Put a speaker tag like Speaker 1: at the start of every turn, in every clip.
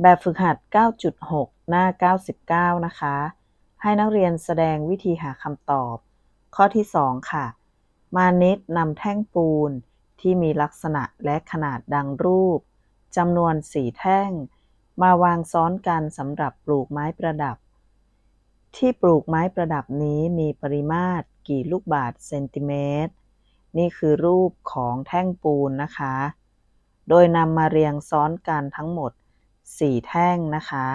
Speaker 1: แบบฝึกหัด 9.6 หน้า 99 นะคะ ให้นักเรียนแสดงวิธีหาคำตอบ ข้อที่ 2 ค่ะ มานิดนำแท่งปูนที่มีลักษณะและขนาดดังรูปจำนวน 4 แท่ง มาวางซ้อนกันสำหรับปลูกไม้ประดับ ที่ปลูกไม้ประดับนี้มีปริมาตรกี่ลูกบาศก์เซนติเมตร นี่คือรูปของแท่งปูนนะคะ โดยนำมาเรียงซ้อนกันทั้งหมด 4 แท่งนะคะ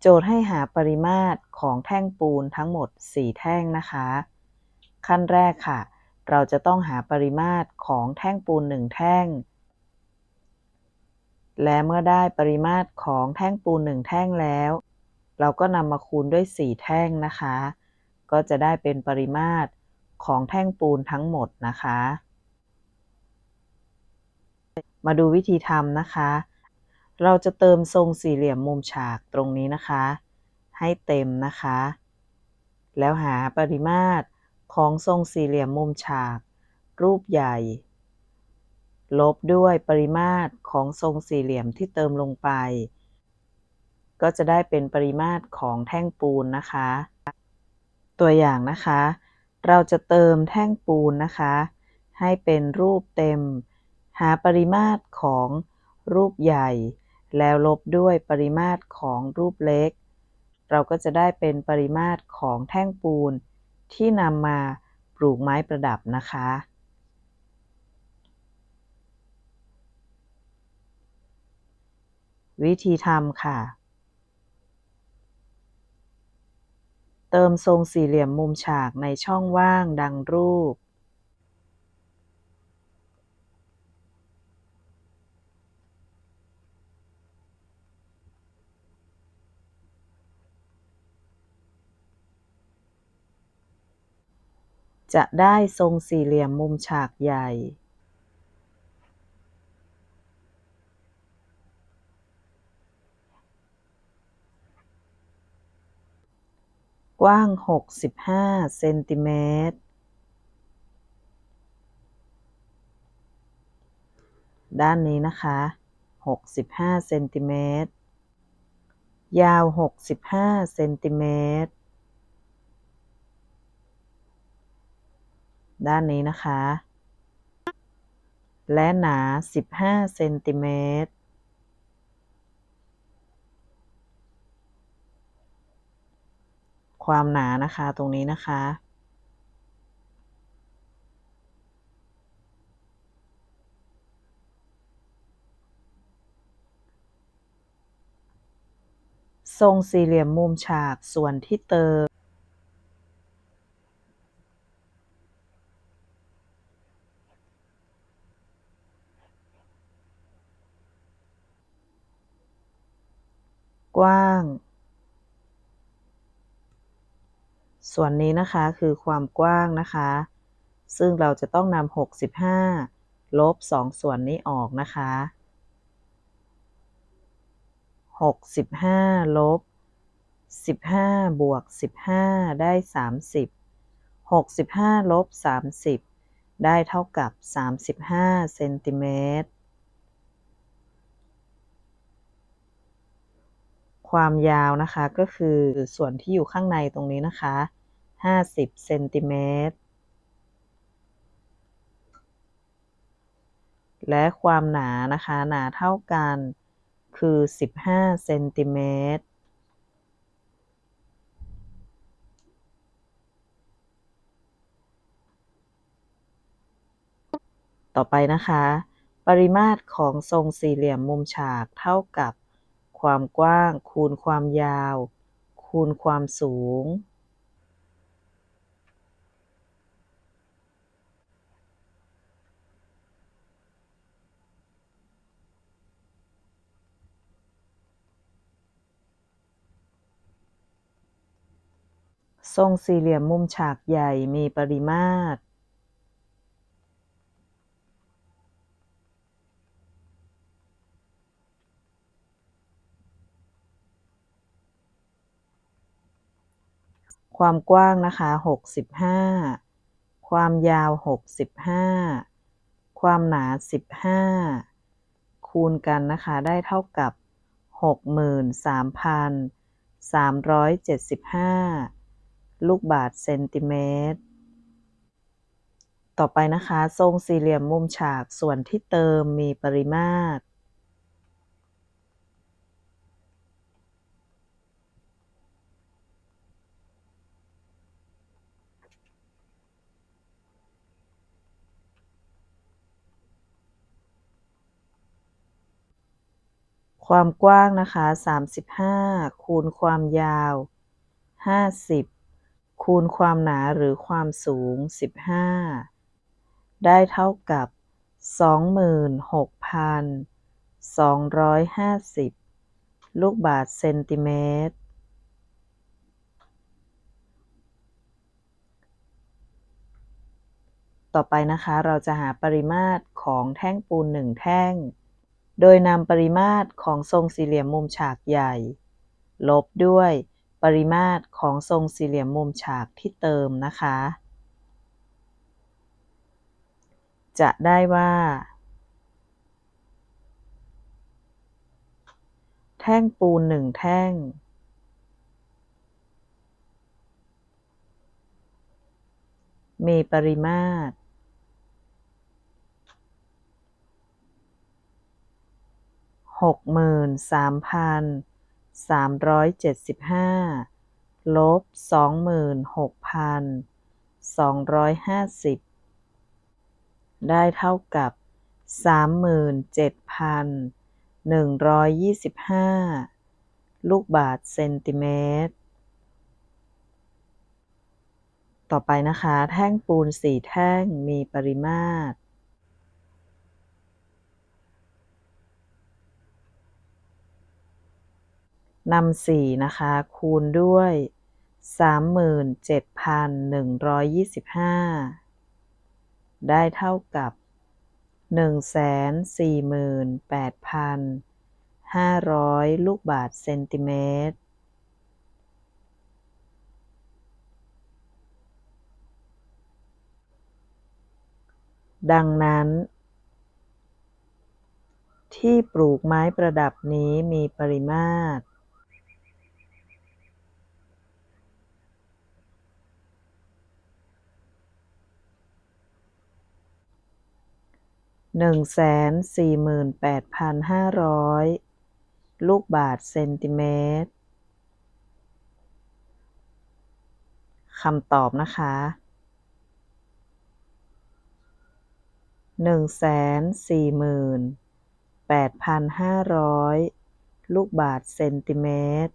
Speaker 1: โจทย์ให้หาปริมาตรของแท่งปูนทั้งหมด 4 แท่งนะคะ ขั้นแรกค่ะ เราจะต้องหาปริมาตรของแท่งปูน 1 แท่ง และเมื่อได้ปริมาตรของแท่งปูน 1 แท่งแล้ว เราก็นำมาคูณด้วย 4 แท่งนะคะ ก็จะได้เป็นปริมาตรของแท่งปูนทั้งหมดนะคะ มาดูวิธีทำนะคะ เราจะเติมทรงสี่เหลี่ยมมุมฉากตรงนี้นะคะ ให้เต็มนะคะ แล้วหาปริมาตรของทรงสี่เหลี่ยมมุมฉาก รูปใหญ่ ลบด้วยปริมาตรของทรงสี่เหลี่ยมที่เติมลงไป ก็จะได้เป็นปริมาตรของแท่งปูนนะคะ ตัวอย่างนะคะ เราจะเติมแท่งปูนนะคะ ให้เป็นรูปเต็ม หาปริมาตรของรูปใหญ่ แล้วลบด้วยปริมาตรของรูปเล็ก เราก็จะได้เป็นปริมาตรของแท่งปูน ที่นำมาปลูกไม้ประดับนะคะ วิธีทำค่ะ เติมทรงสี่เหลี่ยมมุมฉากในช่องว่างดังรูป จะได้ทรงสี่เหลี่ยมมุมฉากใหญ่กว้าง 65 เซนติเมตร ด้านนี้นะคะ 65 เซนติเมตร ยาว 65 เซนติเมตร ด้านนี้นะคะ และหนา 15เซนติเมตรความหนานะคะตรงนี้นะคะ ทรงสี่เหลี่ยมมุมฉากส่วนที่เติม กว้าง ส่วนนี้นะคะคือความกว้างนะคะ ซึ่งเราจะต้องนำ65 ลบ 2 ส่วนนี้ออกนะคะ65ลบ15บวก15 ได้ 30 65ลบ30 ได้เท่ากับ 35เซนติเมตร ความยาวนะคะก็คือส่วนที่อยู่ข้างในตรงนี้นะคะ 50เซนติเมตร และความหนานะคะหนาเท่ากันคือ 15เซนติเมตรต่อไปนะคะ ปริมาตรของทรงสี่เหลี่ยมมุมฉากเท่ากับ ความกว้าง คูณความยาว คูณความสูง ทรงสี่เหลี่ยมมุมฉากใหญ่มีปริมาตร ความกว้างนะคะ65ความยาว65ความหนา15คูคูณกันนะคะได้เท่ากับ63,375ลูกบาศก์เซนติเมตร ต่อไปนะคะ ทรงสี่เหลี่ยมมุมฉากส่วนที่เติมมีปริมาตร ความกว้างนะคะ 35 คูณความยาว 50 คูณความหนาหรือความสูง 15 ได้เท่ากับ 26,250 ลูกบาศก์เซนติเมตรต่อไปนะคะเราจะหาปริมาตรของแท่งปูนหนึ่งแท่ง โดยนำปริมาตรของทรงสี่เหลี่ยมมุมฉากใหญ่ ลบด้วยปริมาตรของทรงสี่เหลี่ยมมุมฉากที่เติมนะคะ จะได้ว่า แท่งปูนหนึ่งแท่ง มีปริมาตร หกหมื่นสามพันสามร้อยเจ็ดสิบห้าลบสองหมื่นหกพันสองร้อยห้าสิบได้เท่ากับสามหมื่นเจ็ดพันหนึ่งร้อยยี่สิบห้าลูกบาศก์เซนติเมตร ต่อไปนะคะ แท่งปูนสี่แท่งมีปริมาตร นำสี่นะคะ คูณด้วยสามหมื่นเจ็ดพันหนึ่งร้อยยี่สิบห้าได้เท่ากับหนึ่งแสนสี่หมื่นแปดพันห้าร้อยลูกบาศก์เซนติเมตร ดังนั้น ที่ปลูกไม้ประดับนี้มีปริมาตร หนึ่งแสนสี่หมื่นแปดพันห้าร้อยลูกบาศก์เซนติเมตรคำตอบนะคะหนึ่งแสนสี่หมื่นแปดพันห้าร้อยลูกบาศก์เซนติเมตร